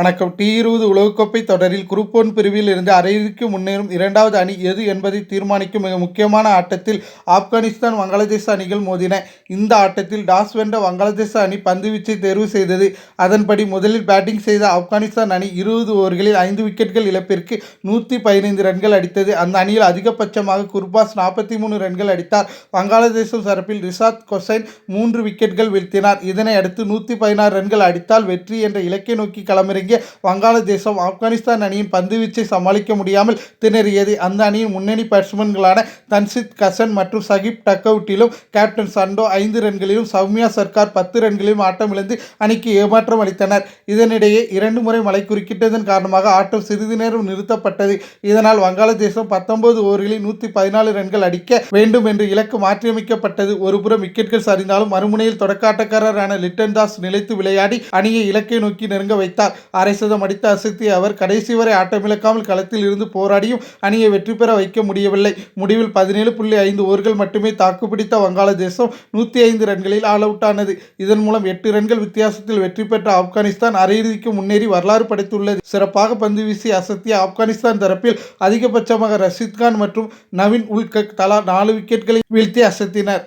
வணக்கம். டி இருபது உலகக்கோப்பை தொடரில் குரூப் ஒன் பிரிவில் இருந்து அரையிறுதிக்கு முன்னேறும் இரண்டாவது அணி எது என்பதை தீர்மானிக்கும் மிக முக்கியமான ஆட்டத்தில் ஆப்கானிஸ்தான் வங்காளதேச அணிகள் மோதின. இந்த ஆட்டத்தில் டாஸ் வென்ற வங்காளதேச அணி பந்துவீச்சை தேர்வு செய்தது. அதன்படி முதலில் பேட்டிங் செய்த ஆப்கானிஸ்தான் அணி இருபது ஓவர்களில் ஐந்து விக்கெட்கள் இழப்பிற்கு நூற்றி பதினைந்து ரன்கள் அடித்தது. அந்த அணியில் அதிகபட்சமாக குர்பாஸ் நாற்பத்தி மூணு ரன்கள் அடித்தார். வங்காளதேசம் தரப்பில் ரிஷாத் கொசைன் மூன்று விக்கெட்கள் வீழ்த்தினார். இதனை அடுத்து நூற்றி பதினாறு ரன்கள் அடித்தால் வெற்றி என்ற இலக்கை நோக்கி களமிறங்கிய வங்காளதேசம் ஆப்கானிஸ்தான் அணியின் பந்துவீச்சை சமாளிக்க முடியாமல் திணறியது. அந்த அணியின் முன்னணி பேட்ஸ்மேன்களான தன்சித் கசன் மற்றும் சகிப் டக்கவுட்டிலும் கேப்டன் சண்டோ ஐந்து ரன்களிலும் சௌமியா சர்க்கார் பத்து ரன்களிலும் ஆட்டமிழந்து அணிக்கு ஏமாற்றம் அளித்தனர். இதனிடையே இரண்டு முறை மழை குறுக்கிட்டதன் காரணமாக ஆட்டம் சிறிது நேரம் நிறுத்தப்பட்டது. இதனால் வங்காளதேசம் பத்தொன்பது ஓவர்களில் நூற்றி பதினாலு ரன்கள் அடிக்க வேண்டும் என்று இலக்கு மாற்றியமைக்கப்பட்டது. ஒருபுறம் விக்கெட்கள் சரிந்தாலும் மறுமுனையில் தொடக்க ஆட்டக்காரரான லிட்டன் தாஸ் நிலைத்து விளையாடி அணியை இலக்கை நோக்கி நெருங்க வைத்தார். அரை சதம் அடித்து அசத்திய அவர் கடைசி வரை ஆட்டமிழக்காமல் களத்தில் இருந்து போராடியும் அணியை வெற்றி பெற வைக்க முடியவில்லை. முடிவில் பதினேழு புள்ளி ஐந்து ஓவர்கள் மட்டுமே தாக்குப்பிடித்த வங்காளதேசம் நூற்றி ஐந்து ரன்களில் ஆல் அவுட் ஆனது. இதன் மூலம் எட்டு ரன்கள் வித்தியாசத்தில் வெற்றி பெற்ற ஆப்கானிஸ்தான் அரையிறுதிக்கு முன்னேறி வரலாறு படைத்துள்ளது. சிறப்பாக பந்து வீசி அசத்திய ஆப்கானிஸ்தான் தரப்பில் அதிகபட்சமாக ரஷீத் கான் மற்றும் நவீன் உல்கக் தலா நாலு விக்கெட்களை வீழ்த்தி அசத்தினர்.